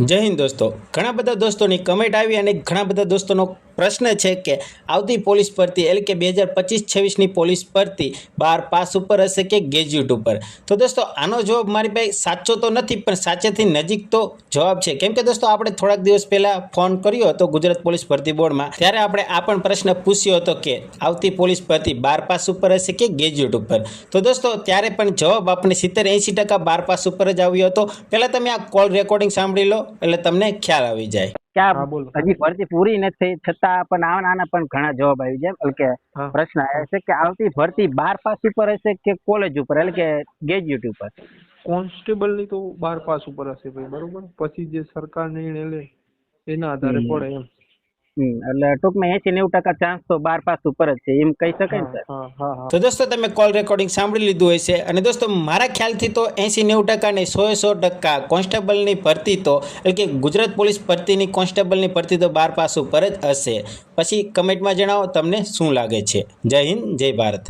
જય હિન્દ દોસ્તો. ઘણા બધા દોસ્તોની કમેન્ટ આવી અને ઘણા બધા દોસ્તોનો પ્રશ્ન છે કે આવતી પોલીસ ભરતી એટલે કે બે હજાર પચીસ છવ્વીસની પોલીસ ભરતી બાર પાસ ઉપર હશે કે ગ્રેજ્યુએટ ઉપર? તો દોસ્તો, આનો જવાબ મારી પાસે સાચો તો નથી, પણ સાચેથી નજીક તો જવાબ છે. કેમ કે દોસ્તો, આપણે થોડાક દિવસ પહેલાં ફોન કર્યો હતો ગુજરાત પોલીસ ભરતી બોર્ડમાં. ત્યારે આપણે આ પણ પ્રશ્ન પૂછ્યો હતો કે આવતી પોલીસ ભરતી બાર પાસ ઉપર હશે કે ગ્રેજ્યુએટ ઉપર? તો દોસ્તો, ત્યારે પણ જવાબ આપણે સિત્તેર એંસી ટકા બાર પાસ ઉપર જ આવ્યો હતો. પહેલાં તમે આ કોલ રેકોર્ડિંગ સાંભળી લો. એટલે તમને ખ્યાલ આવી જાય. હજી ભરતી પૂરી નથી છતાં પણ આના આના પણ ઘણા જવાબ આવી જાય. એટલે કે પ્રશ્ન આવ્યો છે કે આવતી ભરતી બાર પાસ ઉપર હશે કે કોલેજ ઉપર? એટલે કે ગ્રેજ્યુએટ ઉપર? કોન્સ્ટેબલની તો બાર પાસ ઉપર હશે ભાઈ બરોબર? પછી જે સરકાર નિર્ણય લે એના આધારે. પડે એમ. એટલે ટૂંકમાં એસી નેવું ટકા ચાન્સ તો બાર પાસ ઉપર જ છે એમ કહી શકાય ને સર હા હા હા. તો દોસ્તો તમે કોલ રેકોર્ડિંગ સાંભળી લીધું હશે અને દોસ્તો મારા ખ્યાલથી તો એસી નેવું ટકા નહીં સો સો ટકા કોન્સ્ટેબલની ભરતી તો એટલે કે ગુજરાત પોલીસ ભરતીની કોન્સ્ટેબલની ભરતી તો બાર પાસ ઉપર જ હશે. પછી કમેન્ટમાં જણાવો તમને શું લાગે છે. જય હિન્દ જય ભારત.